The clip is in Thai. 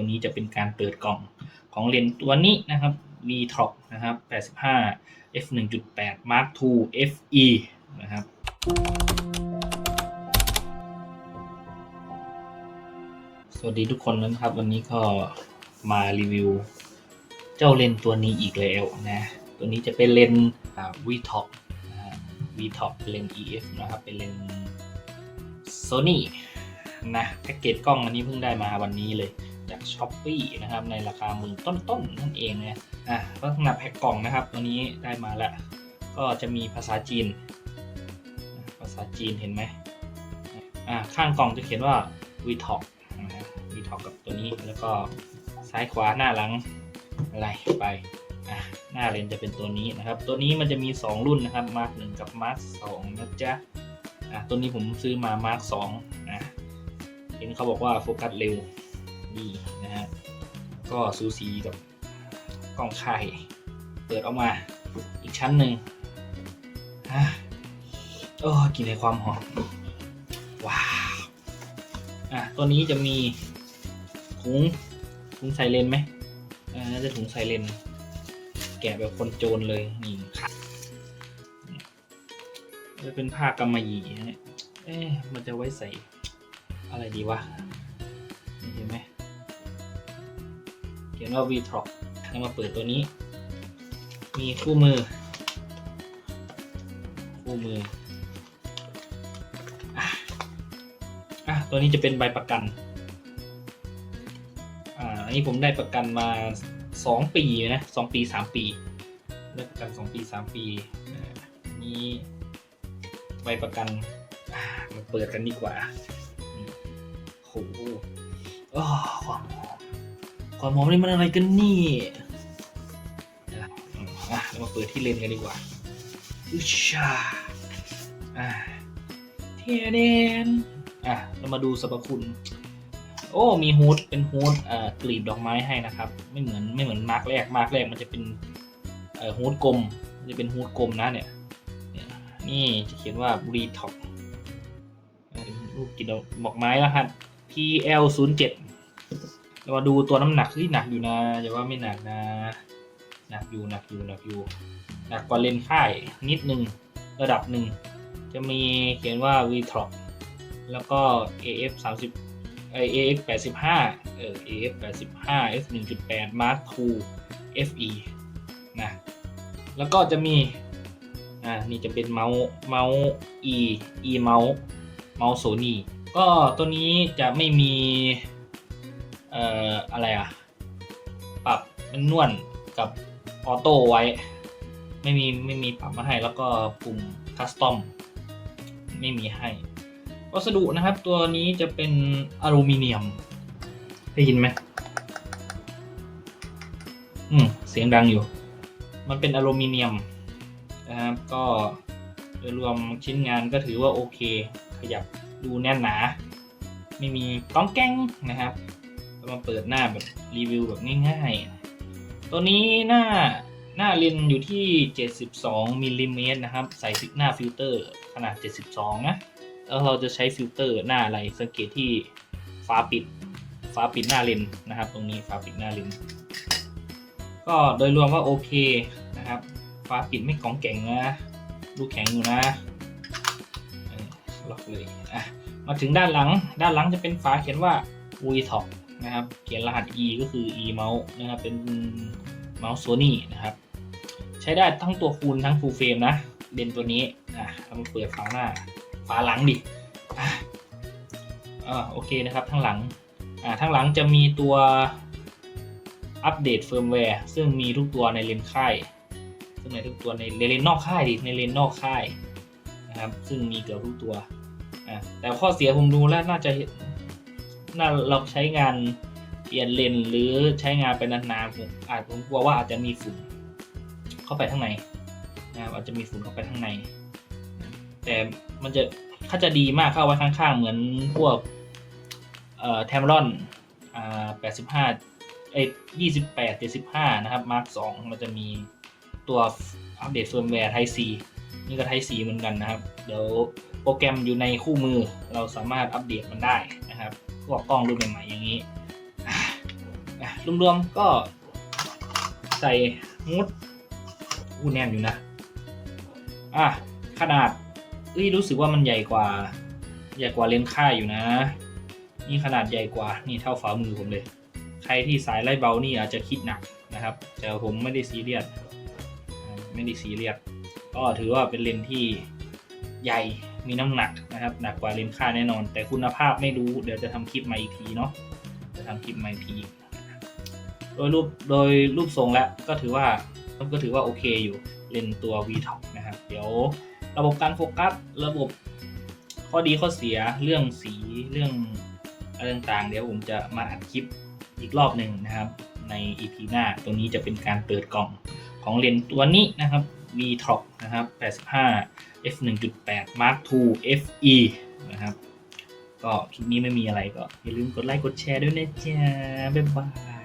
ตัวนี้จะเป็นการเปิดกล่องของเลนส์ตัวนี้นะครับ v t o p นะครับ 85 f 1.8 mark II fe นะครับสวัสดีทุกคนนะครับ วันนี้ก็มารีวิว เจ้าเลนส์ตัวนี้อีกแล้วนะ ตัวนี้จะเป็นเลนส์ v t o p v t o p เป็นเลนส์ EF นะครับ เป็นเลนส์ Sony นะแพ็กเกจกล้องอันนี้เพิ่งได้มาวันนี้เลย จาก s h อ p e e นะครับในราคาหมื่นต้นๆนั่นเองนะอะลักษณะแพ็กกล่องนะครับ ตัวนี้ได้มาแล้ว ก็จะมีภาษาจีน ภาษาจีนเห็นไหมอะข้างกล่องจะเขียนว่า v t o p นะฮะ v t o p กับตัวนี้แล้วก็ซ้ายขวาหน้าหลังอะไล่ไปอะหน้าเลนจะเป็นตัวนี้นะครับ ตัวนี้มันจะมี 2 รุ่นนะครับ Mark 1กับ Mark 2นะจ๊ะอะตัวนี้ผมซื้อมา Mark 2นะเห็นเขาบอกว่าโฟกัสเร็วีนะฮะก็สูสีกับกล้องค่เปิดออกมาอีกชั้นหนึ่งโอ้กินในความหอม ว้าวอะตัวนี้จะมีถุงถุงใส่เลนไหมอ่าน่าจะถุงใส่เลน แกะแบบคนโจรเลยนี่ครับจะเป็นผ้ากำมะหยี่นะเนี่ยเอ๊ะมันจะไว้ใส่อะไรดีวะ เขียนว่า v t r o p แล้วมาเปิดตัวนี้ มีคู่มือ คู่มืออะอะตัวนี้จะเป็นใบประกัน อ่า อันนี้ผมได้ประกันมาสองปีนะสองปีสามปีได้ประกันสองปีสามปีนี่ใบประกันมาเปิดกันดีกว่านี่โหอ้อความ ความมองนี่มันอะไรกันนี่อะเรามาเปิดที่เลนกันดีกว่าอุชาอะเทียเดนอะเรามาดูสรรพคุณ โอ้มีฮูดเป็นฮูดเอ่อกลีบดอกไม้ให้นะครับ ไม่เหมือนไม่เหมือนมาร์กแรกมาร์กแรกมันจะเป็นเอ่อฮูดกลมมันจะเป็นฮูดกลมนะเนี่ยนี่จะเขียนว่ารีท็อกรูปกินดอกไม้รหัส PL07 แต่ว่าดูตัวน้ำหนักที่หนักอยู่นะอย่าว่าไม่หนักนะหนักอยู่หนักอยู่หนักอยู่หนักกว่าเลนค่ายนิดหนึ่งระดับหนึ่งจะมีเขียนว่า Vtrop แล้วก็ AF 30เอ่อ AF 85เออ AF 85 F 1.8 Mark II FE นะแล้วก็จะมีอ่านี่จะเป็นเมาส์เมาส์ E E เมาส์เมาส์โซนี่ก็ตัวนี้จะไม่มี อ่ออะไรอะ ปรับมันนวลกับออโต้ไว้ ไม่มีไม่มีปรับมาให้แล้วก็ปุ่มคัสตอมไม่มีให้ วัสดุนะครับตัวนี้จะเป็นอลูมิเนียม ได้ยินไหมอืมเสียงดังอยู่ มันเป็นอลูมิเนียมนะครับก็โดยรวมชิ้นงานก็ถือว่าโอเค ขยับดูแน่นหนา ไม่มีก้องแก้งนะครับ เรามาเปิดหน้าแบบรีวิวแบบง่ายๆ ตัวนี้หน้าหน้าเลนอยู่ที่ 72มิลลิเมตรนะครับ ใส่หน้าฟิลเตอร์ขนาด 72 นะ แล้วเราจะใช้ฟิลเตอร์หน้าอะไรสังเกตที่ฝาปิดฝาปิดหน้าเลนนะครับ ตรงนี้ฝาปิดหน้าเลนก็โดยรวมว่าโอเคนะครับฝาปิดไม่กองแก่งนะดูแข็งอยู่นะล็อกเลยอะมาถึงด้านหลังด้านหลังจะเป็นฝาเขียนว่า v t o p นะครับ เขียนรหัส e ก็คือ e เมาส์นะครับ เป็นเมาส์โซนี่นะครับ ใช้ได้ทั้งตัวคูณทั้งฟูลเฟรมนะ เลนตัวนี้อะเรามาเปิดฝาหน้าฝาหลังดิอะอ่าโอเคนะครับทั้งหลังอ่าทั้งหลังจะมีตัวอัปเดตเฟิร์มแวร์ซึ่งมีทุกตัวในเลนค่าย ซึ่งในทุกตัวในเลนนอกค่ายดิในเลนนอกค่ายนะครับ ซึ่งมีเกือบทุกตัวอ่าแต่ข้อเสียผมดูแล้วน่าจะเห็ น่าเราใช้งานเปลี่ยนเลนหรือใช้งานไปนานๆผมอาจผมกลัวว่าอาจจะมีฝุ่นเข้าไปข้างในนะครับอาจจะมีฝุ่นเข้าไปข้างใน แต่มันจะถ้าจะดีมากเข้าไว้ข้างๆ เหมือนพวกเอ่อแทมรอนอ่าแปดสิบห้าเอ้ยี่สิบแปดเจ็ดสิบห้านะครับมาร์กสองมันจะมีตัวอัปเดตเฟิร์มแวร์ไทซีนี่ก็ไทซีเหมือนกันนะครับ เดี๋ยวโปรแกรมอยู่ในคู่มือเราสามารถอัปเดตมันได้นะครับ กกล้องรุ่นใหม่ๆอย่างนี้รวมๆก็ใส่งดอู้แน่นอยู่นะ อะ ขนาดเอ้ยรู้สึกว่ามันใหญ่กว่า ใหญ่กว่าเลนส์ค่ายอยู่นะ นี่ขนาดใหญ่กว่า นี่เท่าฝ่ามือผมเลย ใครที่สายไล่เบานี่อาจจะคิดหนักนะครับ แต่ผมไม่ได้ซีเรียส ไม่ได้ซีเรียส ก็ถือว่าเป็นเลนส์ที่ใหญ่ มีน้ำหนักนะครับหนักกว่าเลนส์ค่าแน่นอน แต่คุณภาพไม่รู้เดี๋ยวจะทำคลิปมาอีกทีเนาะจะทำคลิปมาอีกทีโดยรูปโดยรูปทรงแล้วก็ถือว่าก็ถือว่าโอเคอยู่เลนตัว v t o p นะครับ เดี๋ยวระบบการโฟกัสระบบข้อดีข้อเสียเรื่องสีเรื่องอะไรต่างๆ เดี๋ยวผมจะมาอัดคลิปอีกรอบหนึ่งนะครับ ใน EP หน้าตรงนี้จะเป็นการเปิดกล่องของเลนตัวนี้นะครับ v t o p นะครับ 85 f 1.8 mark II fe นะครับ ก็คลิปนี้ไม่มีอะไรก็อย่าลืมกดไลค์กดแชร์ด้วยนะจ๊ะ บ๊ายบาย